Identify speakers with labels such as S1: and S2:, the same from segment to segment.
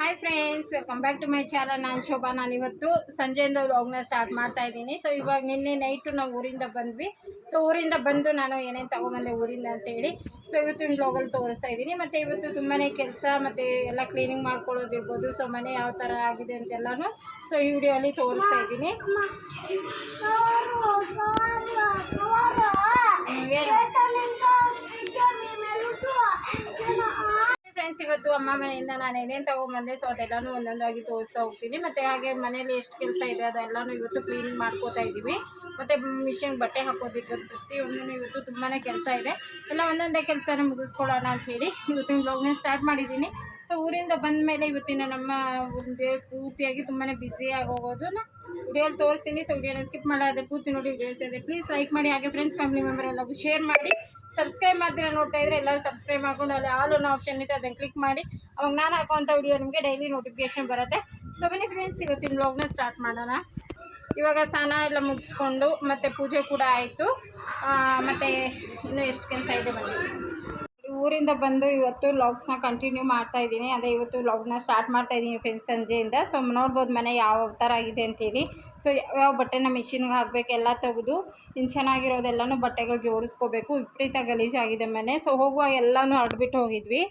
S1: Hi friends welcome back to my channel ನಾನು ಶೋಭಾ. ನಾನು ಇವತ್ತು ಸಂಜೆಯಿಂದ ವ್ಲಾಗ್ನ ಸ್ಟಾರ್ಟ್ ಮಾಡ್ತಾ ಇದ್ದೀನಿ. ಸೊ ಇವಾಗ ನಿನ್ನೆ ನೈಟು ನಾವು ಊರಿಂದ ಬಂದ್ವಿ. ಸೊ ಊರಿಂದ ಬಂದು ನಾನು ಏನೇನು ತೊಗೊಂಬಂದೆ ಊರಿಂದ ಅಂತೇಳಿ ಸೊ ಇವತ್ತಿನ ವ್ಲಾಗಲ್ಲಿ ತೋರಿಸ್ತಾ ಇದ್ದೀನಿ. ಮತ್ತು ಇವತ್ತು ತುಂಬಾ ಕೆಲಸ, ಮತ್ತು ಎಲ್ಲ ಕ್ಲೀನಿಂಗ್ ಮಾಡ್ಕೊಳ್ಳೋದಿರ್ಬೋದು. ಸೊ ಮನೆ ಯಾವ ಥರ ಆಗಿದೆ ಅಂತೆಲ್ಲನೂ ಸೊ ಈ ವಿಡಿಯೋಲಿ ತೋರಿಸ್ತಾ ಇದ್ದೀನಿ. ಇವತ್ತು ಅಮ್ಮ ಮನೆಯಿಂದ ನಾನು ಏನೇನು ತೊಗೊಂಬಂದೆ, ಸೊ ಅದೆಲ್ಲನೂ ಒಂದೊಂದಾಗಿ ತೋರಿಸ್ತಾ ಹೋಗ್ತೀನಿ. ಮತ್ತು ಹಾಗೆ ಮನೇಲಿ ಎಷ್ಟು ಕೆಲಸ ಇದೆ, ಅದೆಲ್ಲನೂ ಇವತ್ತು ಕ್ಲೀನಿಂಗ್ ಮಾಡ್ಕೋತಾ ಇದ್ದೀವಿ. ಮತ್ತು ಮಿಷಿನ್ ಬಟ್ಟೆ ಹಾಕೋದಿರ್ಬೋದು ಪ್ರತಿಯೊಂದೂ ಇವತ್ತು ತುಂಬಾ ಕೆಲಸ ಇದೆ. ಎಲ್ಲ ಒಂದೊಂದೇ ಕೆಲಸನ ಮುಗಿಸ್ಕೊಳ್ಳೋಣ ಅಂಥೇಳಿ ಇವತ್ತಿನ ಬ್ಲಾಗ್ನ ಸ್ಟಾರ್ಟ್ ಮಾಡಿದ್ದೀನಿ. ಸೊ ಊರಿಂದ ಬಂದ ಮೇಲೆ ಇವತ್ತಿನ ನಮ್ಮ ಒಂದು ಪೂರ್ತಿಯಾಗಿ ತುಂಬಾ ಬ್ಯುಸಿಯಾಗಿ ಹೋಗೋದು ವಿಡಿಯೋಲಿ ತೋರಿಸ್ತೀನಿ. ಸೊ ವಿಡಿಯೋನ ಸ್ಕಿಪ್ ಮಾಡೋದೇ ಪೂರ್ತಿ ನೋಡಿ ವಿಡಿಯೋಸ್ ಇದೆ. ಪ್ಲೀಸ್ ಲೈಕ್ ಮಾಡಿ, ಹಾಗೆ ಫ್ರೆಂಡ್ಸ್ ಫ್ಯಾಮಿಲಿ ಮೆಂಬರ್ ಎಲ್ಲರಿಗೂ ಶೇರ್ ಮಾಡಿ. ಸಬ್ಸ್ಕ್ರೈಬ್ ಮಾಡ್ತೀರಾ ನೋಡ್ತಾ ಇದ್ರೆ ಎಲ್ಲರೂ ಸಬ್ಸ್ಕ್ರೈಬ್ ಮಾಡ್ಕೊಂಡು ಅಲ್ಲಿ ಆಲ್ ಅನ್ನೋ ಆಪ್ಷನ್ ಇದೆ ಅದನ್ನು ಕ್ಲಿಕ್ ಮಾಡಿ. ಅವಾಗ ನಾನು ಹಾಕುವಂಥ ವಿಡಿಯೋ ನಿಮಗೆ ಡೈಲಿ ನೋಟಿಫಿಕೇಶನ್ ಬರುತ್ತೆ. ಸೊ ಬನ್ನಿ ಫ್ರೆಂಡ್ಸ್ ಇವತ್ತಿನ ಬ್ಲಾಗ್ನ ಸ್ಟಾರ್ಟ್ ಮಾಡೋಣ. ಇವಾಗ ಸ್ನಾನ ಎಲ್ಲ ಮುಗಿಸ್ಕೊಂಡು ಮತ್ತು ಪೂಜೆ ಕೂಡ ಆಯಿತು. ಮತ್ತು ಇನ್ನೂ ಎಷ್ಟು ಕೆಲಸ ಇದೆ ಬನ್ನಿ. ಊರಿಂದ ಬಂದು ಇವತ್ತು ವ್ಲಾಗ್ಸ್ನ ಕಂಟಿನ್ಯೂ ಮಾಡ್ತಾ ಇದ್ದೀನಿ. ಅದೇ ಇವತ್ತು ವ್ಲಾಗ್ನ ಸ್ಟಾರ್ಟ್ ಮಾಡ್ತಾ ಇದ್ದೀನಿ ಫ್ರೆಂಡ್ಸ್ ಸಂಜೆಯಿಂದ. ಸೊ ನೋಡ್ಬೋದು ಮನೆ ಯಾವ ಥರ ಆಗಿದೆ ಅಂತೇಳಿ. ಸೊ ಯಾವ ಬಟ್ಟೆನ ಮಿಷಿನ್ಗೆ ಹಾಕಬೇಕು ಎಲ್ಲ ತೆಗೆದು ಇನ್ನು ಚೆನ್ನಾಗಿರೋದೆಲ್ಲನೂ ಬಟ್ಟೆಗಳು ಜೋಡಿಸ್ಕೋಬೇಕು. ವಿಪರೀತ ಗಲೀಜಾಗಿದೆ ಮನೆ. ಸೊ ಹೋಗುವಾಗ ಎಲ್ಲನೂ ಹರಡ್ಬಿಟ್ಟು ಹೋಗಿದ್ವಿ.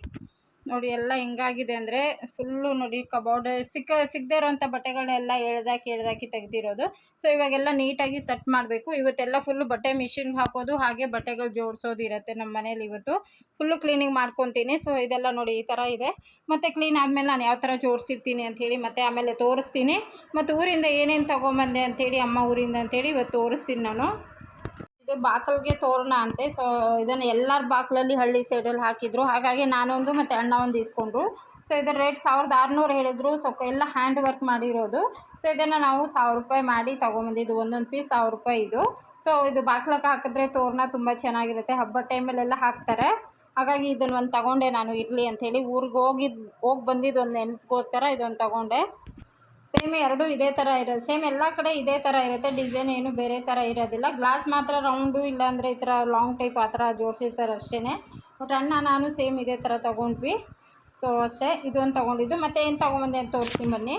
S1: ನೋಡಿ ಎಲ್ಲ ಹೆಂಗಾಗಿದೆ ಅಂದರೆ ಫುಲ್ಲು ನೋಡಿ ಕಬೋರ್ಡ್ ಸಿಕ್ಕ, ಸಿಗದೇ ಇರೋವಂಥ ಬಟ್ಟೆಗಳನ್ನೆಲ್ಲ ಎಳ್ದಾಕಿ ಎಳ್ದಾಕಿ ತೆಗ್ದಿರೋದು. ಸೊ ಇವಾಗೆಲ್ಲ ನೀಟಾಗಿ ಸೆಟ್ ಮಾಡಬೇಕು. ಇವತ್ತೆಲ್ಲ ಫುಲ್ಲು ಬಟ್ಟೆ ಮಿಷಿನ್ಗೆ ಹಾಕೋದು, ಹಾಗೆ ಬಟ್ಟೆಗಳು ಜೋಡಿಸೋದು ಇರುತ್ತೆ ನಮ್ಮ ಮನೇಲಿ ಇವತ್ತು. ಫುಲ್ಲು ಕ್ಲೀನಿಂಗ್ ಮಾಡ್ಕೊತೀನಿ. ಸೊ ಇದೆಲ್ಲ ನೋಡಿ ಈ ಥರ ಇದೆ. ಮತ್ತು ಕ್ಲೀನ್ ಆದಮೇಲೆ ನಾನು ಯಾವ ಥರ ಜೋಡಿಸಿರ್ತೀನಿ ಅಂಥೇಳಿ ಮತ್ತು ಆಮೇಲೆ ತೋರಿಸ್ತೀನಿ. ಮತ್ತು ಊರಿಂದ ಏನೇನು ತೊಗೊಂಬಂದೆ ಅಂಥೇಳಿ ಅಮ್ಮ ಊರಿಂದ ಅಂಥೇಳಿ ಇವತ್ತು ತೋರಿಸ್ತೀನಿ ನಾನು. ಇದು ಬಾಕಲ್ಗೆ ತೋರಣ ಅಂತೆ. ಸೊ ಇದನ್ನು ಎಲ್ಲರ ಬಾಕ್ಲಲ್ಲಿ ಹಳ್ಳಿ ಸೈಡಲ್ಲಿ ಹಾಕಿದ್ರು. ಹಾಗಾಗಿ ನಾನೊಂದು ಮತ್ತು ಅಣ್ಣ ಒಂದು ಇಸ್ಕೊಂಡ್ರು. ಸೊ ಇದರ ರೇಟ್ ಸಾವಿರದ ಆರುನೂರು ಹೇಳಿದ್ರು. ಸೊ ಎಲ್ಲ ಹ್ಯಾಂಡ್ ವರ್ಕ್ ಮಾಡಿರೋದು. ಸೊ ಇದನ್ನು ನಾವು ಸಾವಿರ ರೂಪಾಯಿ ಮಾಡಿ ತೊಗೊಂಬಂದಿದ್ದು. ಒಂದೊಂದು ಪೀಸ್ ಸಾವಿರ ರೂಪಾಯಿ ಇದು. ಸೊ ಇದು ಬಾಕ್ಲಕ್ಕೆ ಹಾಕಿದ್ರೆ ತೋರಣ ತುಂಬ ಚೆನ್ನಾಗಿರುತ್ತೆ. ಹಬ್ಬದ ಟೈಮಲ್ಲೆಲ್ಲ ಹಾಕ್ತಾರೆ. ಹಾಗಾಗಿ ಇದನ್ನು ಒಂದು ತಗೊಂಡೆ ನಾನು ಇರಲಿ ಅಂಥೇಳಿ ಊರಿಗೆ ಹೋಗಿದ್ದು ಹೋಗಿ ಬಂದಿದ್ದು ಒಂದು ನೆನಪಿಗೋಸ್ಕರ ಇದೊಂದು ತಗೊಂಡೆ. ಸೇಮ್ ಎರಡು ಇದೇ ಥರ ಇರೋದು ಸೇಮ್ ಎಲ್ಲ ಕಡೆ ಇದೇ ಥರ ಇರುತ್ತೆ ಡಿಸೈನ್ ಏನು ಬೇರೆ ಥರ ಇರೋದಿಲ್ಲ. ಗ್ಲಾಸ್ ಮಾತ್ರ ರೌಂಡು ಇಲ್ಲಾಂದರೆ ಈ ಥರ ಲಾಂಗ್ ಟೈಪ್ ಆ ಥರ ಜೋಡಿಸಿರ್ತಾರೆ ಅಷ್ಟೇ ಬಟ್ ಅಣ್ಣ ನಾನು ಸೇಮ್ ಇದೇ ಥರ ತೊಗೊಂಡ್ವಿ. ಸೊ ಅಷ್ಟೇ, ಇದೊಂದು ತೊಗೊಂಡಿದ್ದು. ಮತ್ತು ಏನು ತೊಗೊಂಬಂದೆ ಅಂತ ತೋರಿಸ್ತೀನಿ ಬನ್ನಿ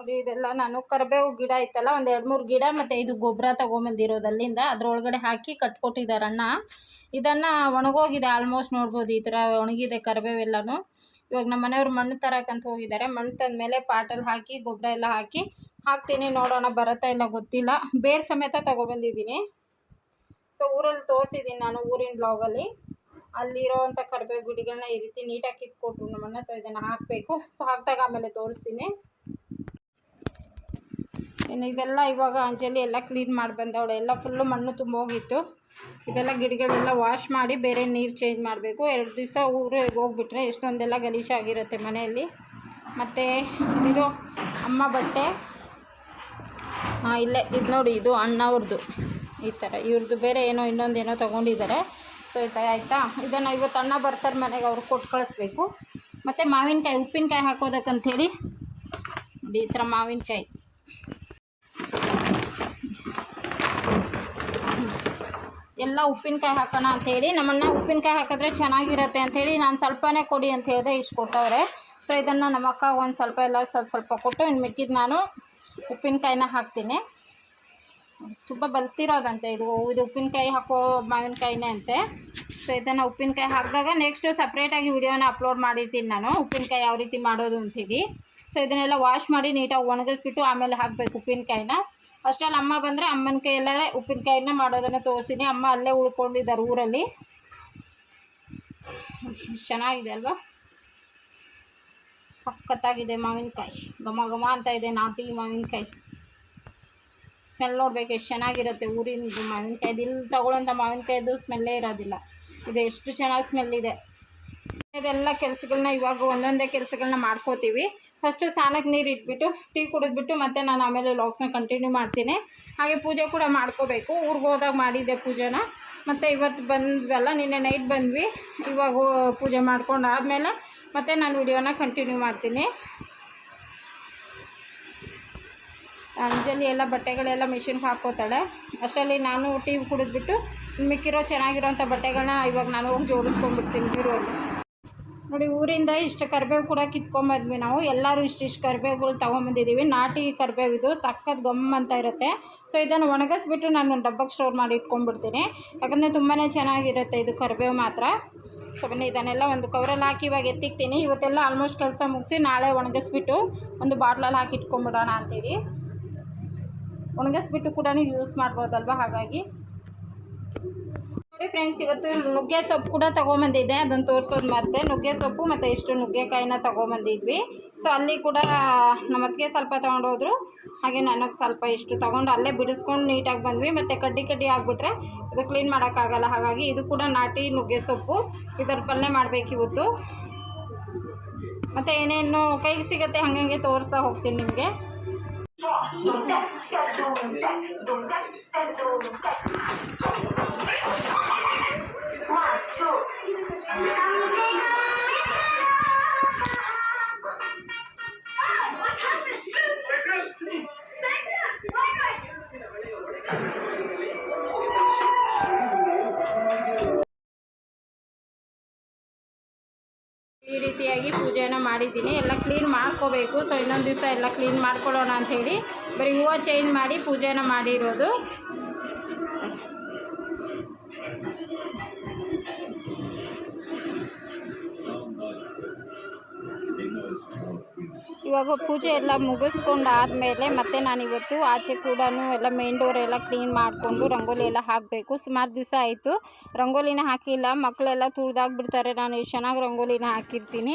S1: ಅದು ಇದೆಲ್ಲ ನಾನು ಕರಿಬೇವು ಗಿಡ ಇತ್ತಲ್ಲ ಒಂದು ಎರಡು ಮೂರು ಗಿಡ ಮತ್ತು ಇದು ಗೊಬ್ಬರ ತೊಗೊಂಬಂದಿರೋದು ಅಲ್ಲಿಂದ ಅದರೊಳಗಡೆ ಹಾಕಿ ಕಟ್ಕೊಟ್ಟಿದ್ದಾರೆ ಅಣ್ಣ. ಇದನ್ನು ಒಣಗೋಗಿದೆ ಆಲ್ಮೋಸ್ಟ್ ನೋಡ್ಬೋದು, ಈ ಥರ ಒಣಗಿದೆ ಕರಿಬೇವೆಲ್ಲನೂ ಇವಾಗ ನಮ್ಮ ಮನೆಯವ್ರು ಮಣ್ಣು ತರಕಂತ ಹೋಗಿದ್ದಾರೆ, ಮಣ್ಣು ತಂದ ಮೇಲೆ ಪಾಟಲ್ಲಿ ಹಾಕಿ ಗೊಬ್ಬರ ಎಲ್ಲ ಹಾಕಿ ಹಾಕ್ತೀನಿ, ನೋಡೋಣ ಬರುತ್ತಾ ಇಲ್ಲ ಗೊತ್ತಿಲ್ಲ. ಬೇರೆ ಸಮೇತ ತೊಗೊಬಂದಿದ್ದೀನಿ. ಸೊ ಊರಲ್ಲಿ ತೋರಿಸಿದ್ದೀನಿ ನಾನು ಊರಿನ ಬ್ಲಾಗಲ್ಲಿ ಅಲ್ಲಿರೋವಂಥ ಕರಿಬೇವು ಗಿಡಗಳನ್ನ ಈ ರೀತಿ ನೀಟಾಗಿ ಕಿತ್ಕೊಟ್ರು ನಮ್ಮನ್ನ ಸೊ ಇದನ್ನು ಹಾಕಬೇಕು. ಸೊ ಹಾಕಿದಾಗ ಆಮೇಲೆ ತೋರಿಸ್ತೀನಿ. ಇನ್ನು ಇದೆಲ್ಲ ಇವಾಗ ಅಂಜಲಿ ಎಲ್ಲ ಕ್ಲೀನ್ ಮಾಡಿ ಬಂದವಳು. ಎಲ್ಲ ಫುಲ್ಲು ಮಣ್ಣು ತುಂಬ ಹೋಗಿತ್ತು ಇದೆಲ್ಲ ಗಿಡಗಳೆಲ್ಲ ವಾಶ್ ಮಾಡಿ ಬೇರೆ ನೀರು ಚೇಂಜ್ ಮಾಡಬೇಕು. ಎರಡು ದಿವಸ ಊರಿಗೆ ಹೋಗ್ಬಿಟ್ರೆ ಎಷ್ಟೊಂದೆಲ್ಲ ಗಲೀಜಾಗಿರುತ್ತೆ ಮನೆಯಲ್ಲಿ. ಮತ್ತು ಇದು ಅಮ್ಮ ಬಟ್ಟೆ. ಇಲ್ಲೇ, ಇದು ನೋಡಿ, ಇದು ಅಣ್ಣವ್ರದ್ದು ಈ ಥರ ಇವ್ರದ್ದು ಬೇರೆ ಏನೋ ಇನ್ನೊಂದೇನೋ ತೊಗೊಂಡಿದ್ದಾರೆ ಸೊ ಈ ಥರ ಆಯಿತಾ? ಇದನ್ನು ಇವತ್ತು ಅಣ್ಣ ಬರ್ತಾರೆ ಮನೆಗೆ, ಅವ್ರಿಗೆ ಕೊಟ್ಟು ಕಳಿಸ್ಬೇಕು. ಮತ್ತು ಮಾವಿನಕಾಯಿ, ಉಪ್ಪಿನಕಾಯಿ ಹಾಕೋದಕ್ಕಂಥೇಳಿ ನೋಡಿ ಈ ಥರ ಮಾವಿನಕಾಯಿ. ಎಲ್ಲ ಉಪ್ಪಿನಕಾಯಿ ಹಾಕೋಣ ಅಂಥೇಳಿ ನಮ್ಮಣ್ಣ ಉಪ್ಪಿನಕಾಯಿ ಹಾಕಿದ್ರೆ ಚೆನ್ನಾಗಿರುತ್ತೆ ಅಂಥೇಳಿ ನಾನು ಸ್ವಲ್ಪನೇ ಕೊಡಿ ಅಂತ ಹೇಳಿದೆ ಇಷ್ಟು ಕೊಟ್ಟವ್ರೆ. ಸೊ ಇದನ್ನು ನಮ್ಮ ಅಕ್ಕ ಒಂದು ಸ್ವಲ್ಪ ಎಲ್ಲ ಸ್ವಲ್ಪ ಸ್ವಲ್ಪ ಕೊಟ್ಟು ಇನ್ನು ಮಿಕ್ಕಿದ್ದು ನಾನು ಉಪ್ಪಿನಕಾಯಿನ ಹಾಕ್ತೀನಿ. ತುಂಬ ಬಲ್ತಿರೋದಂತೆ ಇದು ಇದು ಉಪ್ಪಿನಕಾಯಿ ಹಾಕೋ ಮಾವಿನಕಾಯಿನೇ ಅಂತೆ. ಸೊ ಇದನ್ನು ಉಪ್ಪಿನಕಾಯಿ ಹಾಕಿದಾಗ ನೆಕ್ಸ್ಟು ಸಪ್ರೇಟಾಗಿ ವಿಡಿಯೋನ ಅಪ್ಲೋಡ್ ಮಾಡಿರ್ತೀನಿ ನಾನು, ಉಪ್ಪಿನಕಾಯಿ ಯಾವ ರೀತಿ ಮಾಡೋದು ಅಂತೀವಿ ಸೊ ಇದನ್ನೆಲ್ಲ ವಾಶ್ ಮಾಡಿ ನೀಟಾಗಿ ಒಣಗಿಸ್ಬಿಟ್ಟು ಆಮೇಲೆ ಹಾಕಬೇಕು ಉಪ್ಪಿನಕಾಯಿನ. ಅಷ್ಟರಲ್ಲಿ ಅಮ್ಮ ಬಂದರೆ ಅಮ್ಮನ ಕೈಯಲ್ಲೇ ಉಪ್ಪಿನಕಾಯಿನ ಮಾಡೋದನ್ನು ತೋರಿಸ್ತೀನಿ ಅಮ್ಮ ಅಲ್ಲೇ ಉಳ್ಕೊಂಡಿದ್ದಾರೆ ಊರಲ್ಲಿ. ಚೆನ್ನಾಗಿದೆ ಅಲ್ವಾ? ಸಖತ್ತಾಗಿದೆ ಮಾವಿನಕಾಯಿ. ಘಮ ಘಮ ಅಂತ ಇದೆ ನಾಟಿ ಮಾವಿನಕಾಯಿ. ಸ್ಮೆಲ್ ನೋಡ್ಬೇಕು ಎಷ್ಟು ಚೆನ್ನಾಗಿರುತ್ತೆ ಊರಿನ ಮಾವಿನಕಾಯಿ. ಇಲ್ಲಿ ತಗೊಳ್ಳೋಂಥ ಮಾವಿನಕಾಯ್ದು ಸ್ಮೆಲ್ಲೇ ಇರೋದಿಲ್ಲ. ಇದು ಎಷ್ಟು ಚೆನ್ನಾಗಿ ಸ್ಮೆಲ್ ಇದೆ. ಇದೆಲ್ಲ ಕೆಲಸಗಳನ್ನ ಇವಾಗ ಒಂದೊಂದೇ ಕೆಲಸಗಳನ್ನ ಮಾಡ್ಕೋತೀವಿ. ಫಸ್ಟು ಸ್ನಾನಕ್ಕೆ ನೀರು ಇಟ್ಬಿಟ್ಟು ಟೀ ಕುಡಿದ್ಬಿಟ್ಟು ಮತ್ತೆ ನಾನು ಆಮೇಲೆ ಲಾಗ್ಸ್ನ ಕಂಟಿನ್ಯೂ ಮಾಡ್ತೀನಿ. ಹಾಗೆ ಪೂಜೆ ಕೂಡ ಮಾಡ್ಕೋಬೇಕು. ಊರಿಗೆ ಹೋದಾಗ ಮಾಡಿದ್ದೆ ಪೂಜೆನ. ಮತ್ತು ಇವತ್ತು ಬಂದ್ವಲ್ಲ, ನಿನ್ನೆ ನೈಟ್ ಬಂದ್ವಿ. ಇವಾಗ ಪೂಜೆ ಮಾಡ್ಕೊಂಡು ಆದಮೇಲೆ ಮತ್ತೆ ನಾನು ವಿಡಿಯೋನ ಕಂಟಿನ್ಯೂ ಮಾಡ್ತೀನಿ. ಅಂಜಲಿ ಎಲ್ಲ ಬಟ್ಟೆಗಳೆಲ್ಲ ಮಿಷಿನ್ಗೆ ಹಾಕ್ಕೋತಾಳೆ. ಅಷ್ಟರಲ್ಲಿ ನಾನು ಟೀ ಕುಡಿದ್ಬಿಟ್ಟು, ಮಿಕ್ಕಿರೋ ಚೆನ್ನಾಗಿರೋಂಥ ಬಟ್ಟೆಗಳನ್ನ ಇವಾಗ ನಾನು ಹೋಗಿ ಜೋಡಿಸ್ಕೊಂಡ್ಬಿಡ್ತೀನಿ ಬೀರು ನೋಡಿ, ಊರಿಂದ ಇಷ್ಟು ಕರಿಬೇವು ಕೂಡ ಕಿತ್ಕೊಂಬಂದ್ವಿ ನಾವು. ಎಲ್ಲರೂ ಇಷ್ಟಿಷ್ಟು ಕರಿಬೇವುಗಳು ತೊಗೊಂಬಂದಿದ್ದೀವಿ ನಾಟಿ ಕರಿಬೇವು ಇದು. ಸಕ್ಕತ್ ಗಮ್ ಅಂತ ಇರುತ್ತೆ. ಸೊ ಇದನ್ನು ಒಣಗಿಸ್ಬಿಟ್ಟು ನಾನು ಡಬ್ಬಕ್ಕೆ ಸ್ಟೋರ್ ಮಾಡಿ ಇಟ್ಕೊಂಡ್ಬಿಡ್ತೀನಿ. ಯಾಕಂದರೆ ತುಂಬಾ ಚೆನ್ನಾಗಿರುತ್ತೆ ಇದು ಕರಿಬೇವು ಮಾತ್ರ. ಸೊ ಬನ್ನಿ, ಇದನ್ನೆಲ್ಲ ಒಂದು ಕವರಲ್ಲಿ ಹಾಕಿ ಇವಾಗ ಎತ್ತಿಕ್ತೀನಿ. ಇವತ್ತೆಲ್ಲ ಆಲ್ಮೋಸ್ಟ್ ಕೆಲಸ ಮುಗಿಸಿ ನಾಳೆ ಒಣಗಿಸ್ಬಿಟ್ಟು ಒಂದು ಬಾಟ್ಲಲ್ಲಿ ಹಾಕಿ ಇಟ್ಕೊಂಬಿಡೋಣ ಅಂತೇಳಿ. ಒಣಗಿಸ್ಬಿಟ್ಟು ಕೂಡ ಯೂಸ್ ಮಾಡ್ಬೋದಲ್ವ ಹಾಗಾಗಿ. ಫ್ರೆಂಡ್ಸ್ ಇವತ್ತು ನುಗ್ಗೆ ಸೊಪ್ಪು ಕೂಡ ತೊಗೊಂಬಂದಿದ್ದೆ. ಅದನ್ನು ತೋರಿಸೋದು ಮತ್ತೆ. ನುಗ್ಗೆ ಸೊಪ್ಪು ಮತ್ತು ಎಷ್ಟು ನುಗ್ಗೆಕಾಯಿನ ತೊಗೊಂಬಂದಿದ್ವಿ. ಸೊ ಅಲ್ಲಿ ಕೂಡ ನಮ್ಮ ಅತ್ತಿಗೆ ಸ್ವಲ್ಪ ತೊಗೊಂಡೋದ್ರು. ಹಾಗೆ ನನಗೆ ಸ್ವಲ್ಪ ಇಷ್ಟು ತೊಗೊಂಡು ಅಲ್ಲೇ ಬಿಡಿಸ್ಕೊಂಡು ನೀಟಾಗಿ ಬಂದ್ವಿ. ಮತ್ತು ಕಡ್ಡಿ ಕಡ್ಡಿ ಆಗಿಬಿಟ್ರೆ ಇದು ಕ್ಲೀನ್ ಮಾಡೋಕ್ಕಾಗಲ್ಲ. ಹಾಗಾಗಿ ಇದು ಕೂಡ ನಾಟಿ ನುಗ್ಗೆ ಸೊಪ್ಪು. ಇದರ ಪಲ್ಯ ಮಾಡಬೇಕು ಇವತ್ತು. ಮತ್ತು ಏನೇನು ಕೈಗೆ ಸಿಗುತ್ತೆ ಹಾಗೆ ತೋರಿಸ್ತಾ ಹೋಗ್ತೀನಿ ನಿಮಗೆ. ಈ ರೀತಿಯಾಗಿ ಪೂಜೆಯನ್ನು ಮಾಡಿದ್ದೀನಿ. ಎಲ್ಲ ಕ್ಲೀನ್ ಮಾಡ್ಕೋಬೇಕು. ಸೊ ಇನ್ನೊಂದು ದಿವಸ ಎಲ್ಲ ಕ್ಲೀನ್ ಮಾಡ್ಕೊಳ್ಳೋಣ ಅಂಥೇಳಿ ಬರೀ ಹೂವು ಚೇಂಜ್ ಮಾಡಿ ಪೂಜೆನ ಮಾಡಿರೋದು. ಇವಾಗ ಪೂಜೆ ಎಲ್ಲ ಮುಗಿಸ್ಕೊಂಡು ಆದಮೇಲೆ ಮತ್ತೆ ನಾನು ಇವತ್ತು ಆಚೆ ಕೂಡ ಎಲ್ಲ ಮೇನ್ ಡೋರ್ ಎಲ್ಲ ಕ್ಲೀನ್ ಮಾಡಿಕೊಂಡು ರಂಗೋಲಿ ಎಲ್ಲ ಹಾಕಬೇಕು. ಸುಮಾರು ದಿವಸ ಆಯಿತು. ರಂಗೋಲಿನ ಹಾಕಿಲ್ಲ. ಮಕ್ಕಳೆಲ್ಲ ತುಳ್ದಾಗ್ಬಿಡ್ತಾರೆ. ನಾನು ಎಷ್ಟು ಚೆನ್ನಾಗಿ ರಂಗೋಲಿನ ಹಾಕಿರ್ತೀನಿ.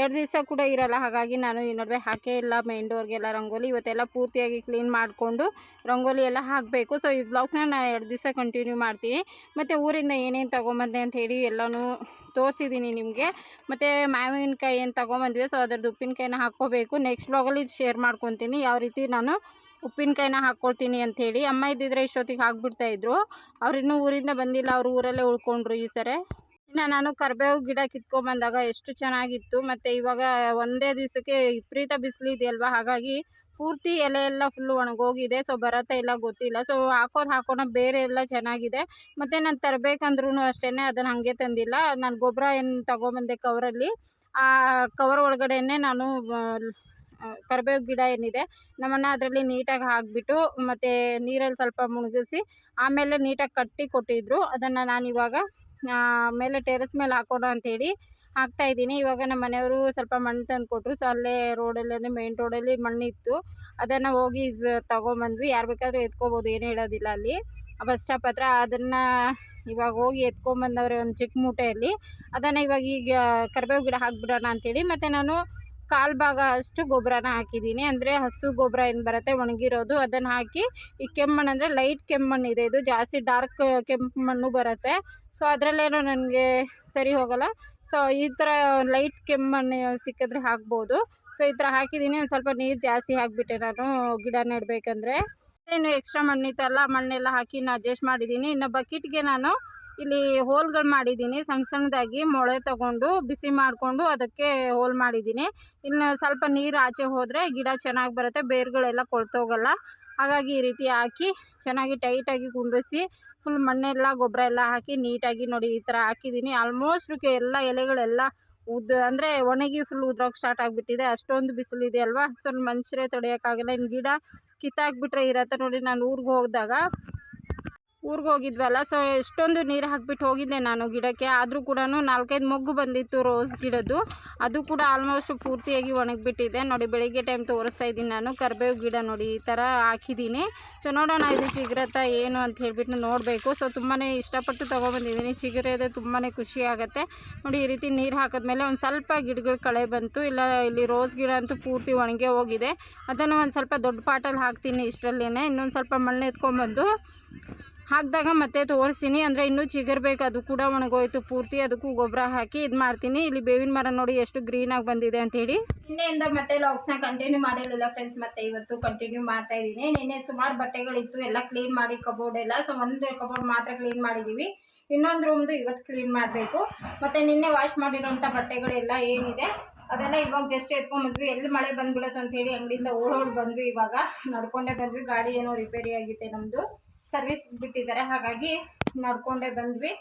S1: ಎರಡು ದಿವಸ ಕೂಡ ಇರಲ್ಲ. ಹಾಗಾಗಿ ನಾನು ಈ ನಡುವೆ ಹಾಕೇ ಇಲ್ಲ ಮೇನ್ ಡೋರ್ಗೆಲ್ಲ ರಂಗೋಲಿ. ಇವತ್ತೆಲ್ಲ ಪೂರ್ತಿಯಾಗಿ ಕ್ಲೀನ್ ಮಾಡಿಕೊಂಡು ರಂಗೋಲಿ ಎಲ್ಲ ಹಾಕಬೇಕು. ಸೊ ಈ ಬ್ಲಾಗ್ಸ್ನ ನಾನು ಎರಡು ದಿವಸ ಕಂಟಿನ್ಯೂ ಮಾಡ್ತೀನಿ. ಮತ್ತು ಊರಿಂದ ಏನೇನು ತೊಗೊಂಬಂದೆ ಅಂತ ಹೇಳಿ ಎಲ್ಲನೂ ತೋರಿಸಿದ್ದೀನಿ ನಿಮಗೆ. ಮತ್ತು ಮಾವಿನಕಾಯಿ ಏನು ತೊಗೊಂಬಂದ್ವಿ ಸೊ ಅದ್ರದ್ದು ಉಪ್ಪಿನಕಾಯಿನ ಹಾಕ್ಕೋಬೇಕು. ನೆಕ್ಸ್ಟ್ ಬ್ಲಾಗಲ್ಲಿ ಶೇರ್ ಮಾಡ್ಕೊತೀನಿ, ಯಾವ ರೀತಿ ನಾನು ಉಪ್ಪಿನಕಾಯಿನ ಹಾಕ್ಕೊಳ್ತೀನಿ ಅಂಥೇಳಿ ಅಮ್ಮ ಇದ್ದಿದ್ರೆ ಇಷ್ಟೊತ್ತಿಗೆ ಹಾಕ್ಬಿಡ್ತಾಯಿದ್ರು ಅವ್ರಿನ್ನೂ ಊರಿಂದ ಬಂದಿಲ್ಲ, ಅವರು ಊರಲ್ಲೇ ಉಳ್ಕೊಂಡ್ರು ಈ ಸರಿ. ಇನ್ನು ನಾನು ಕರ್ಬೇವು ಗಿಡ ಕಿತ್ಕೊಂಬಂದಾಗ ಎಷ್ಟು ಚೆನ್ನಾಗಿತ್ತು. ಮತ್ತು ಇವಾಗ ಒಂದೇ ದಿವಸಕ್ಕೆ ವಿಪರೀತ ಬಿಸಿಲಿದೆಯಲ್ವ ಹಾಗಾಗಿ ಪೂರ್ತಿ ಎಲೆ ಎಲ್ಲ ಫುಲ್ಲು ಒಣಗೋಗಿದೆ. ಸೊ ಬರತ್ತಾ ಇಲ್ಲ ಗೊತ್ತಿಲ್ಲ. ಸೊ ಹಾಕೋದು ಹಾಕೋಣ, ಬೇರೆ ಎಲ್ಲ ಚೆನ್ನಾಗಿದೆ. ಮತ್ತು ನಾನು ತರಬೇಕಂದ್ರೂ ಅಷ್ಟೇ ಅದನ್ನು ಹಾಗೆ ತಂದಿಲ್ಲ. ನಾನು ಗೊಬ್ಬರ ಏನು ತಗೊಂಬಂದೆ ಕವರಲ್ಲಿ, ಆ ಕವರ್ ಒಳಗಡೆನೇ ನಾನು ಕರಿಬೇವು ಗಿಡ ಏನಿದೆ, ನಮ್ಮನ್ನ ಅದರಲ್ಲಿ ನೀಟಾಗಿ ಹಾಕಿಬಿಟ್ಟು, ಮತ್ತು ನೀರಲ್ಲಿ ಸ್ವಲ್ಪ ಮುಳುಗಿಸಿ ಆಮೇಲೆ ನೀಟಾಗಿ ಕಟ್ಟಿ ಕೊಟ್ಟಿದ್ದರು ಅದನ್ನು ನಾನಿವಾಗ ಮೇಲೆ ಟೆರೆಸ್ ಮೇಲೆ ಹಾಕೋಣ ಅಂಥೇಳಿ ಹಾಕ್ತಾಯಿದ್ದೀನಿ ಇವಾಗ ನಮ್ಮ ಮನೆಯವರು ಸ್ವಲ್ಪ ಮಣ್ಣು ತಂದು ಕೊಟ್ಟರು ಸೊ ಅಲ್ಲೇ ರೋಡಲ್ಲಿ ಅಂದರೆ ಮೇನ್ ರೋಡಲ್ಲಿ ಮಣ್ಣಿತ್ತು. ಅದನ್ನು ಹೋಗಿ ತಗೊಂಬಂದ್ವಿ. ಯಾರು ಬೇಕಾದರೂ ಎತ್ಕೋಬೋದು. ಏನು ಹೇಳೋದಿಲ್ಲ ಅಲ್ಲಿ. ಬಸ್ ಸ್ಟಾಪ್ ಹತ್ರ ಅದನ್ನು ಇವಾಗ ಹೋಗಿ ಎತ್ಕೊಂಬಂದವ್ರೆ ಒಂದು ಚಿಕ್ಕ ಮೂಟೆಯಲ್ಲಿ. ಅದನ್ನು ಇವಾಗ ಈಗ ಕರಿಬೇವು ಗಿಡ ಹಾಕ್ಬಿಡೋಣ ಅಂತೇಳಿ ಮತ್ತು ನಾನು ಕಾಲು ಭಾಗ ಅಷ್ಟು ಗೊಬ್ಬರನ ಹಾಕಿದ್ದೀನಿ. ಅಂದರೆ ಹಸು ಗೊಬ್ಬರ ಏನು ಬರುತ್ತೆ ಒಣಗಿರೋದು ಅದನ್ನು ಹಾಕಿ ಈ ಕೆಮ್ಮಣ್ಣು ಅಂದರೆ ಲೈಟ್ ಕೆಮ್ಮಣ್ಣು ಇದೆ. ಇದು ಜಾಸ್ತಿ ಡಾರ್ಕ್ ಕೆಂಪು ಮಣ್ಣು ಬರುತ್ತೆ. ಸೊ ಅದರಲ್ಲೇನೋ ನನಗೆ ಸರಿ ಹೋಗಲ್ಲ. ಸೊ ಈ ಥರ ಲೈಟ್ ಕೆಮ್ಮಣ್ಣು ಸಿಕ್ಕಿದ್ರೆ ಹಾಕ್ಬೋದು. ಸೊ ಈ ಥರ ಹಾಕಿದ್ದೀನಿ ಒಂದು ಸ್ವಲ್ಪ ನೀರು ಜಾಸ್ತಿ ಹಾಕಿಬಿಟ್ಟೆ ನಾನು. ಗಿಡ ನೆಡಬೇಕಂದ್ರೆ. ಇನ್ನು ಎಕ್ಸ್ಟ್ರಾ ಮಣ್ಣಿತ್ತಲ್ಲ ಮಣ್ಣೆಲ್ಲ ಹಾಕಿ ಇನ್ನು ಅಡ್ಜಸ್ಟ್ ಮಾಡಿದ್ದೀನಿ ಇನ್ನು ಬಕೆಟ್ಗೆ ನಾನು ಇಲ್ಲಿ ಹೋಲ್ಗಳು ಮಾಡಿದ್ದೀನಿ ಸಣ್ಣ ಸಣ್ಣದಾಗಿ ಮೊಳೆ ತಗೊಂಡು, ಬಿಸಿ ಮಾಡಿಕೊಂಡು ಅದಕ್ಕೆ ಹೋಲ್ ಮಾಡಿದ್ದೀನಿ ಇನ್ನು ಸ್ವಲ್ಪ ನೀರು ಆಚೆ ಹೋದರೆ ಗಿಡ ಚೆನ್ನಾಗಿ ಬರುತ್ತೆ. ಬೇರುಗಳೆಲ್ಲ ಕೊಳ್ತೋಗಲ್ಲ. ಹಾಗಾಗಿ ಈ ರೀತಿ ಹಾಕಿ ಚೆನ್ನಾಗಿ ಟೈಟಾಗಿ ಕುಂಡ್ರಿಸಿ ಫುಲ್ ಮಣ್ಣೆಲ್ಲ, ಗೊಬ್ಬರ ಎಲ್ಲ ಹಾಕಿ ನೀಟಾಗಿ ನೋಡಿ ಈ ಥರ ಹಾಕಿದ್ದೀನಿ. ಆಲ್ಮೋಸ್ಟ್ ಎಲ್ಲ ಎಲೆಗಳೆಲ್ಲ ಉದ್ದ ಅಂದರೆ ಒಣಗಿ ಫುಲ್ ಉದ್ರೋಕೆ ಸ್ಟಾರ್ಟ್ ಆಗಿಬಿಟ್ಟಿದೆ. ಅಷ್ಟೊಂದು ಬಿಸಿಲಿದೆ ಅಲ್ವಾ? ಸೊ ಮನುಷ್ಯರೇ ತೊಡೆಯೋಕ್ಕಾಗಲ್ಲ. ಇನ್ನು ಗಿಡ ಕಿತ್ತಾಕ್ಬಿಟ್ರೆ ಇರತ್ತೆ ನೋಡಿ ನಾನು ಊರಿಗೆ ಹೋಗಿದಾಗ ಊರಿಗೆ ಹೋಗಿದ್ವಲ್ಲ ಸೊ ಎಷ್ಟೊಂದು ನೀರು ಹಾಕ್ಬಿಟ್ಟು ಹೋಗಿದ್ದೆ ನಾನು ಗಿಡಕ್ಕೆ. ಆದರೂ ಕೂಡ ನಾಲ್ಕೈದು ಮೊಗ್ಗು ಬಂದಿತ್ತು ರೋಸ್ ಗಿಡದ್ದು. ಅದು ಕೂಡ ಆಲ್ಮೋಸ್ಟ್ ಪೂರ್ತಿಯಾಗಿ ಒಣಗಿಬಿಟ್ಟಿದೆ. ನೋಡಿ, ಬೆಳಿಗ್ಗೆ ಟೈಮ್ ತೋರಿಸ್ತಾ ಇದ್ದೀನಿ ನಾನು. ಕರ್ಬೇವು ಗಿಡ ನೋಡಿ, ಈ ಥರ ಹಾಕಿದ್ದೀನಿ. ಸೊ ನೋಡೋಣ, ಇದು ಚಿಗುರತ್ತ ಏನು ಅಂತ ಹೇಳಿಬಿಟ್ಟು ನೋಡಬೇಕು. ಸೊ ತುಂಬಾ ಇಷ್ಟಪಟ್ಟು ತೊಗೊಬಂದಿದ್ದೀನಿ. ಚಿಗುರಿದೆ ತುಂಬಾ ಖುಷಿ ಆಗುತ್ತೆ. ನೋಡಿ, ಈ ರೀತಿ ನೀರು ಹಾಕಿದ್ಮೇಲೆ ಒಂದು ಸ್ವಲ್ಪ ಗಿಡಗಳು ಕಳೆ ಬಂತು. ಇಲ್ಲ, ಇಲ್ಲಿ ರೋಸ್ ಗಿಡ ಅಂತೂ ಪೂರ್ತಿ ಒಣಗೆ ಹೋಗಿದೆ. ಅದನ್ನು ಒಂದು ಸ್ವಲ್ಪ ದೊಡ್ಡ ಪಾಟಲ್ಲಿ ಹಾಕ್ತೀನಿ ಇಷ್ಟರಲ್ಲೇ ಇನ್ನೊಂದು ಸ್ವಲ್ಪ ಮಣ್ಣು ಎತ್ಕೊಂಬಂದು ಹಾಕಿದಾಗ ಮತ್ತೆ ತೋರಿಸ್ತೀನಿ. ಅಂದರೆ ಇನ್ನೂ ಚಿಗುರ್ಬೇಕು ಅದು ಕೂಡ ಒಣಗೋಯ್ತು ಪೂರ್ತಿ. ಅದಕ್ಕೂ ಗೊಬ್ಬರ ಹಾಕಿ ಇದು ಮಾಡ್ತೀನಿ. ಇಲ್ಲಿ ಬೇವಿನ ಮರ ನೋಡಿ ಎಷ್ಟು ಗ್ರೀನಾಗಿ ಬಂದಿದೆ ಅಂತೇಳಿ ನಿನ್ನೆಯಿಂದ ಮತ್ತೆ ಲಾಗ್ಸ್ನ ಕಂಟಿನ್ಯೂ ಮಾಡಿರಲಿಲ್ಲ ಫ್ರೆಂಡ್ಸ್ ಮತ್ತೆ. ಇವತ್ತು ಕಂಟಿನ್ಯೂ ಮಾಡ್ತಾ ಇದ್ದೀನಿ. ನಿನ್ನೆ ಸುಮಾರು ಬಟ್ಟೆಗಳಿತ್ತು. ಎಲ್ಲ ಕ್ಲೀನ್ ಮಾಡಿ ಕಬೋರ್ಡ್ ಎಲ್ಲ. ಸೊ ಒಂದು ಕಬೋರ್ಡ್ ಮಾತ್ರ ಕ್ಲೀನ್ ಮಾಡಿದ್ದೀವಿ ಇನ್ನೊಂದು ರೂಮ್ದು ಇವತ್ತು ಕ್ಲೀನ್ ಮಾಡಬೇಕು. ಮತ್ತು ನಿನ್ನೆ ವಾಶ್ ಮಾಡಿರೋಂಥ ಬಟ್ಟೆಗಳೆಲ್ಲ ಏನಿದೆ? ಅದೆಲ್ಲ ಇವಾಗ ಜಸ್ಟ್ ಎತ್ಕೊಂಡ್ಬಂದ್ವಿ ಎಲ್ಲಿ ಮಳೆ ಬಂದ್ಬಿಡುತ್ತೆ ಅಂತೇಳಿ ಅಂಗಡಿಯಿಂದ ಓಡೋಡಿ ಬಂದ್ವಿ ಇವಾಗ. ನಡ್ಕೊಂಡೇ ಬಂದ್ವಿ. ಗಾಡಿ ಏನೋ ರಿಪೇರಿ ಆಗಿತ್ತೆ ನಮ್ಮದು ಸರ್ವಿಸ್ ಬಿಟ್ಟಿದ್ದಾರೆ. ಹಾಗಾಗಿ ನಡ್ಕೊಂಡೇ ಬಂದ್ವಿ.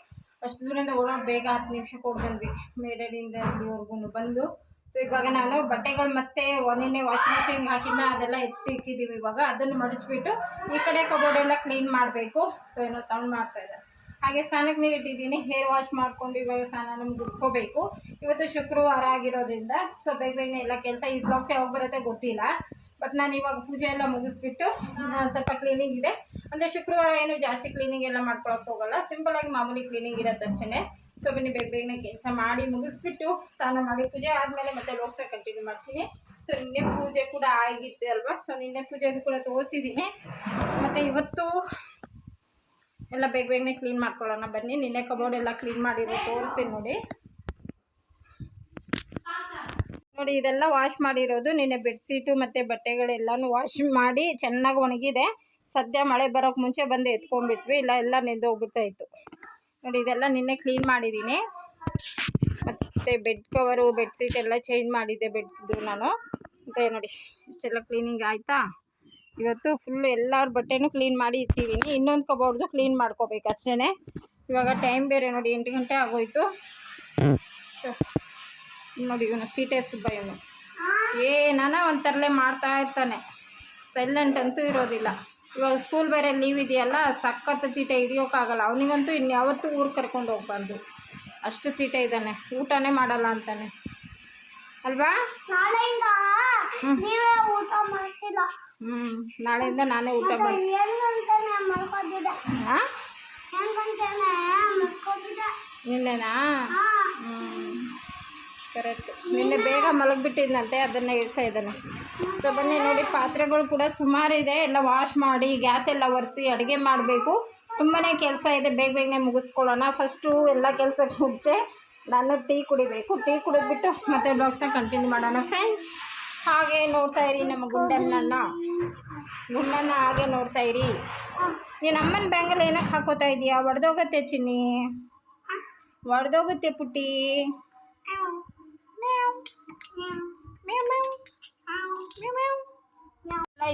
S1: ಅಷ್ಟು ದೂರದಿಂದ ಓಡಾಡಿ ಬೇಗ ಹತ್ತು ನಿಮಿಷ ಕೊಡ್ ಬಂದ್ವಿ ಮೇಡಲಿಂದ ಇಲ್ಲಿವರೆಗೂ ಬಂದು. ಸೊ ಇವಾಗ ನಾನು ಬಟ್ಟೆಗಳು ಮತ್ತೆ ನಿನ್ನೆ ವಾಷಿಂಗ್ ಮಿಷಿನ್ ಹಾಕಿದ್ನ, ಅದೆಲ್ಲ ಎತ್ತಿ ಇಟ್ಟಿದ್ದೀವಿ ಇವಾಗ. ಅದನ್ನು ಮಡಚ್ಬಿಟ್ಟು ಈ ಕಡೆ ಕಬೋರ್ಡ್ ಎಲ್ಲ ಕ್ಲೀನ್ ಮಾಡಬೇಕು. ಸೊ ಏನೋ ಸೌಂಡ್ ಮಾಡ್ತಾ ಇದೆ. ಹಾಗೆ ಸ್ನಾನಕ್ಕೆ ನೀರು ಇಟ್ಟಿದ್ದೀನಿ. ಹೇರ್ ವಾಶ್ ಮಾಡಿಕೊಂಡು ಇವಾಗ ಸ್ನಾನ ಮುಗಿಸ್ಕೋಬೇಕು. ಇವತ್ತು ಶುಕ್ರವಾರ ಆಗಿರೋದ್ರಿಂದ ಸೊ ಬೇಗ ಬೇಗನೆ ಎಲ್ಲ ಕೆಲಸ ಈ ಯಾವಾಗ ಬರುತ್ತೆ ಗೊತ್ತಿಲ್ಲ. ಬಟ್ ನಾನು ಇವಾಗ ಪೂಜೆ ಎಲ್ಲ ಮುಗಿಸ್ಬಿಟ್ಟು ಸ್ವಲ್ಪ ಕ್ಲೀನಿಂಗ್ ಇದೆ. ಅಂದರೆ ಶುಕ್ರವಾರ ಏನು ಜಾಸ್ತಿ ಕ್ಲೀನಿಂಗ್ ಎಲ್ಲ ಮಾಡ್ಕೊಳಕ್ಕೆ ಹೋಗಲ್ಲ. ಸಿಂಪಲಾಗಿ ಮಾಮೂಲಿ ಕ್ಲೀನಿಂಗ್ ಇರುತ್ತೆ ಅಷ್ಟೇ ಸೊ ಬನ್ನಿ, ಬೇಗ ಬೇಗನೆ ಕೆಲಸ ಮಾಡಿ ಮುಗಿಸ್ಬಿಟ್ಟು ಸ್ನಾನ ಮಾಡಿ ಪೂಜೆ ಆದಮೇಲೆ ಮತ್ತೆ ಲೋಕ್ಸ ಕಂಟಿನ್ಯೂ ಮಾಡ್ತೀನಿ. ಸೊ ನಿನ್ನೆ ಪೂಜೆ ಕೂಡ ಆಗಿದ್ದೆ ಅಲ್ವಾ? ಸೊ ನಿನ್ನೆ ಪೂಜೆ ಕೂಡ ತೋರಿಸಿದ್ದೀನಿ. ಮತ್ತು ಇವತ್ತು ಎಲ್ಲ ಬೇಗ ಬೇಗನೆ ಕ್ಲೀನ್ ಮಾಡ್ಕೊಳ್ಳೋಣ ಬನ್ನಿ. ನಿನ್ನೆ ಕಬೋರ್ಡ್ ಎಲ್ಲ ಕ್ಲೀನ್ ಮಾಡಿರೋ ತೋರಿಸ್ತೀನಿ ನೋಡಿ. ನೋಡಿ, ಇದೆಲ್ಲ ವಾಶ್ ಮಾಡಿರೋದು ನಿನ್ನೆ ಬೆಡ್ಶೀಟು ಮತ್ತು ಬಟ್ಟೆಗಳೆಲ್ಲನೂ ವಾಶ್ ಮಾಡಿ ಚೆನ್ನಾಗಿ ಒಣಗಿದೆ. ಸದ್ಯ ಮಳೆ ಬರೋಕ್ಕೆ ಮುಂಚೆ ಬಂದು ಎತ್ಕೊಂಡ್ಬಿಟ್ವಿ, ಇಲ್ಲ, ಎಲ್ಲ ನೆಂದೋಗ್ಬಿಟ್ಟಾಯಿತು ನೋಡಿ, ಇದೆಲ್ಲ ನಿನ್ನೆ ಕ್ಲೀನ್ ಮಾಡಿದ್ದೀನಿ ಮತ್ತು ಬೆಡ್ ಕವರು ಬೆಡ್ಶೀಟ್ ಎಲ್ಲ ಚೇಂಜ್ ಮಾಡಿದ್ದೆ ಬೆಡ್ದು ನಾನು. ಅಂತ ನೋಡಿ, ಇಷ್ಟೆಲ್ಲ ಕ್ಲೀನಿಂಗ್ ಆಯಿತಾ? ಇವತ್ತು ಫುಲ್ ಎಲ್ಲರ ಬಟ್ಟೆನೂ ಕ್ಲೀನ್ ಮಾಡಿ ಇಟ್ಟಿದ್ದೀನಿ ಇನ್ನೊಂದು ಕಬೋರ್ಡ್ದು ಕ್ಲೀನ್ ಮಾಡ್ಕೋಬೇಕು ಅಷ್ಟೇ ಇವಾಗ ಟೈಮ್ ಬೇರೆ ನೋಡಿ, ಎಂಟು ಗಂಟೆ ಆಗೋಯ್ತು. ನೋಡಿ ಇವನು ಸೀಟೆ ಸುಬ್ಬ ಇವನು ಏನಾನ ಒಂದು ತರಲೆ ಮಾಡ್ತಾ ಇರ್ತಾನೆ. ಸೈಲೆಂಟ್ ಅಂತೂ ಇರೋದಿಲ್ಲ. ಇವಾಗ ಸ್ಕೂಲ್ ಬೇರೆ ಲೀವ್ ಇದೆಯಲ್ಲ ಸಖತ್ ತೀಟೆ ಹಿಡಿಯೋಕ್ಕಾಗಲ್ಲ ಅವನಿಗಂತೂ ಇನ್ಯಾವತ್ತೂ ಊರು ಕರ್ಕೊಂಡು ಹೋಗ್ಬಾರ್ದು. ಅಷ್ಟು ತೀಟೆ ಇದ್ದಾನೆ. ಊಟನೇ ಮಾಡಲ್ಲ ಅಂತಾನೆ. ಅಲ್ವಾ? ಹ್ಞೂ ನಾಳೆಯಿಂದ ನಾನೇ ಊಟ ಮಾಡಿ
S2: ಹೆಂಗಂತಾನೆ ಮಲ್ಕೋತಿದ್ದೆ.
S1: ಹಾಂ
S2: ಹೆಂಗಂತಾನೆ ಮಲ್ಕೋತಿದ್ದೆ.
S1: ನಿನ್ನೆನಾ? ಹ್ಞೂ ಕರೆಕ್ಟ್. ನಿನ್ನೆ ಬೇಗ ಮಲಗಿಬಿಟ್ಟಿದ್ನಂತೆ, ಅದನ್ನು ಇಡ್ತಾ ಇದ್ದಾನೆ. ಸೊ ಬನ್ನಿ ನೋಡಿ, ಪಾತ್ರೆಗಳು ಕೂಡ ಸುಮಾರಿದೆ ಎಲ್ಲ ವಾಶ್ ಮಾಡಿ ಗ್ಯಾಸ್ ಎಲ್ಲ ಒರೆಸಿ ಅಡುಗೆ ಮಾಡಬೇಕು. ತುಂಬಾ ಕೆಲಸ ಇದೆ. ಬೇಗ ಬೇಗನೆ ಮುಗಿಸ್ಕೊಳ್ಳೋಣ. ಫಸ್ಟು ಎಲ್ಲ ಕೆಲಸಕ್ಕೆ ಮುಂಚೆ ನಾನು ಟೀ ಕುಡಿಬೇಕು. ಟೀ ಕುಡಿದ್ಬಿಟ್ಟು ಮತ್ತೆ ಬ್ಲಾಗ್ಸ್ನ ಕಂಟಿನ್ಯೂ ಮಾಡೋಣ ಫ್ರೆಂಡ್ಸ್ ಹಾಗೆ ನೋಡ್ತಾ ಇರಿ ನಮ್ಮ ಗುಂಡನ್ನ ಗುಂಡನ್ನ ಹಾಗೆ ನೋಡ್ತಾ ಇರಿ. ನೀನು ಅಮ್ಮನ ಬ್ಯಾಂಗಲ್ ಏನಕ್ಕೆ ಹಾಕೋತಾ ಇದೀಯಾ? ಒಡೆದೋಗತ್ತೆ ಚಿನ್ನಿ. ಒಡೆದೋಗುತ್ತೆ ಪುಟ್ಟಿ.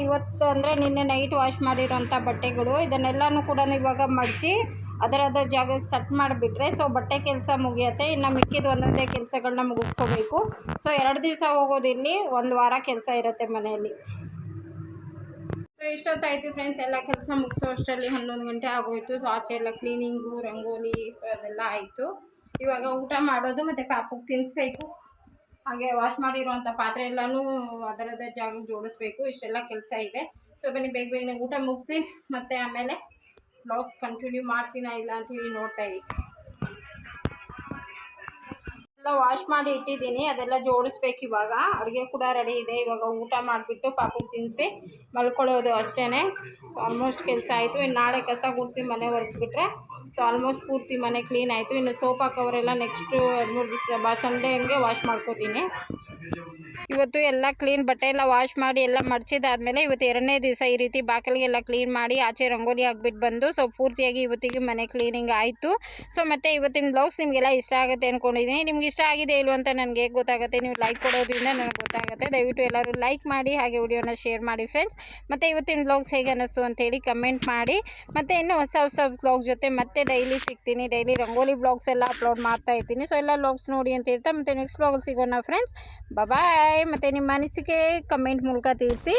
S1: ಇವತ್ತು ಅಂದರೆ ನಿನ್ನೆ ನೈಟ್ ವಾಶ್ ಮಾಡಿರೋಂಥ ಬಟ್ಟೆಗಳು. ಇದನ್ನೆಲ್ಲನೂ ಕೂಡ ಇವಾಗ ಮಡಚಿ ಅದರದರ ಜಾಗಕ್ಕೆ ಸೆಟ್ ಮಾಡಿಬಿಟ್ರೆ ಸೊ ಬಟ್ಟೆ ಕೆಲಸ ಮುಗಿಯುತ್ತೆ. ಇನ್ನು ಮಿಕ್ಕಿದ ಒಂದೊಂದೇ ಕೆಲಸಗಳನ್ನ ಮುಗಿಸ್ಕೋಬೇಕು. ಸೊ ಎರಡು ದಿವಸ ಹೋಗೋದಿಲ್ಲಿ ಒಂದು ವಾರ ಕೆಲಸ ಇರುತ್ತೆ ಮನೆಯಲ್ಲಿ. ಸೊ ಇಷ್ಟೊತ್ತಾಯಿತು ಫ್ರೆಂಡ್ಸ್ ಎಲ್ಲ ಕೆಲಸ ಮುಗಿಸೋ ಅಷ್ಟರಲ್ಲಿ ಹನ್ನೊಂದು ಗಂಟೆ ಆಗೋಯ್ತು. ಸೊ ಆಚೆ ಎಲ್ಲ ಕ್ಲೀನಿಂಗು ರಂಗೋಲಿ ಸೊ ಅದೆಲ್ಲ ಆಯಿತು. ಇವಾಗ ಊಟ ಮಾಡೋದು ಮತ್ತು ಪಾಪಗೆ ತಿನ್ನಿಸ್ಬೇಕು ಹಾಗೆ ವಾಶ್ ಮಾಡಿರುವಂಥ ಪಾತ್ರೆ ಎಲ್ಲನೂ ಅದರದ್ದೇ ಜಾಗಕ್ಕೆ ಜೋಡಿಸ್ಬೇಕು, ಇಷ್ಟೆಲ್ಲ ಕೆಲಸ ಇದೆ. ಸೊ ಬನ್ನಿ, ಬೇಗ ಬೇಗನೆ ಊಟ ಮುಗಿಸಿ, ಮತ್ತೆ ಆಮೇಲೆ ಬ್ಲೌಸ್ ಕಂಟಿನ್ಯೂ ಮಾಡ್ತೀನಾ ಇಲ್ಲ ಅಂತ ಹೇಳಿ ನೋಡ್ತಾ ಇದ್ದೀನಿ ಎಲ್ಲ ವಾಶ್ ಮಾಡಿ ಇಟ್ಟಿದ್ದೀನಿ, ಅದೆಲ್ಲ ಜೋಡಿಸ್ಬೇಕು ಇವಾಗ. ಅಡುಗೆ ಕೂಡ ರೆಡಿ ಇದೆ. ಇವಾಗ ಊಟ ಮಾಡಿಬಿಟ್ಟು ಪಾಪಿಗೆ ತಿನ್ನಿಸಿ ಮಲ್ಕೊಳ್ಳೋದು ಅಷ್ಟೇ ಸೊ ಆಲ್ಮೋಸ್ಟ್ ಕೆಲಸ ಆಯಿತು. ಇನ್ನು ನಾಳೆ ಕಸ ಗುಡಿಸಿ ಮನೆ ಒರೆಸ್ಬಿಟ್ರೆ ಸೊ ಆಲ್ಮೋಸ್ಟ್ ಪೂರ್ತಿ ಮನೆ ಕ್ಲೀನ್ ಆಯಿತು. ಇನ್ನು ಸೋಫಾ ಕವರೆಲ್ಲ ನೆಕ್ಸ್ಟು ಎರಡು ಮೂರು ದಿವಸ, ಬಾ ಸಂಡೇ ಹಂಗೆ ವಾಶ್ ಮಾಡ್ಕೋತೀನಿ. ಇವತ್ತು ಎಲ್ಲ ಕ್ಲೀನ್ ಬಟ್ಟೆ ಎಲ್ಲ ವಾಶ್ ಮಾಡಿ ಎಲ್ಲ ಮಡಚಿದಾದ್ಮೇಲೆ ಇವತ್ತು ಎರಡನೇ ದಿವಸ ಈ ರೀತಿ ಬಾಗಿಲಿಗೆಲ್ಲ ಕ್ಲೀನ್ ಮಾಡಿ ಆಚೆ ರಂಗೋಲಿ ಹಾಕ್ಬಿಟ್ಟು ಬಂದು ಸೊ ಪೂರ್ತಿಯಾಗಿ ಇವತ್ತಿಗೆ ಮನೆ ಕ್ಲೀನಿಂಗ್ ಆಯಿತು. ಸೊ ಮತ್ತು ಇವತ್ತಿನ ಬ್ಲೌಸ್ ನಿಮಗೆಲ್ಲ ಇಷ್ಟ ಆಗುತ್ತೆ ಅಂದ್ಕೊಂಡಿದ್ದೀನಿ ನಿಮ್ಗೆ ಇಷ್ಟ ಆಗಿದೆ ಇಲ್ವ ಅಂತ ನನಗೆ ಗೊತ್ತಾಗುತ್ತೆ, ನೀವು ಲೈಕ್ ಕೊಡೋದ್ರಿಂದ ನನಗೆ ಗೊತ್ತಾಗುತ್ತೆ. ದಯವಿಟ್ಟು ಎಲ್ಲರೂ ಲೈಕ್ ಮಾಡಿ, ಹಾಗೆ ವಿಡಿಯೋನ ಶೇರ್ ಮಾಡಿ ಫ್ರೆಂಡ್ಸ್ ಮತ್ತು ಇವತ್ತಿನ ಬ್ಲಾಗ್ಸ್ ಹೇಗೆ ಅನ್ನಿಸ್ತು ಅಂತೇಳಿ ಕಮೆಂಟ್ ಮಾಡಿ. ಮತ್ತು ಇನ್ನು ಹೊಸ ಹೊಸ ಬ್ಲಾಗ್ ಜೊತೆ ಮತ್ತೆ ಡೈಲಿ ಸಿಗ್ತೀನಿ. ಡೈಲಿ ರಂಗೋಲಿ ಬ್ಲಾಗ್ಸ್ ಎಲ್ಲ ಅಪ್ಲೋಡ್ ಮಾಡ್ತಾ ಇರ್ತೀನಿ. ಸೊ ಎಲ್ಲ ಬ್ಲಾಗ್ಸ್ ನೋಡಿ ಅಂತ ಹೇಳ್ತಾ, ಮತ್ತು ನೆಕ್ಸ್ಟ್ ಬ್ಲಾಗಲ್ಲಿ ಸಿಗೋಣ ಫ್ರೆಂಡ್ಸ್ ಬಾಯ್ ಮತ್ತು ನಿಮ್ಮ ಅನಿಸಿಕೆ ಕಮೆಂಟ್ ಮೂಲಕ ತಿಳಿಸಿ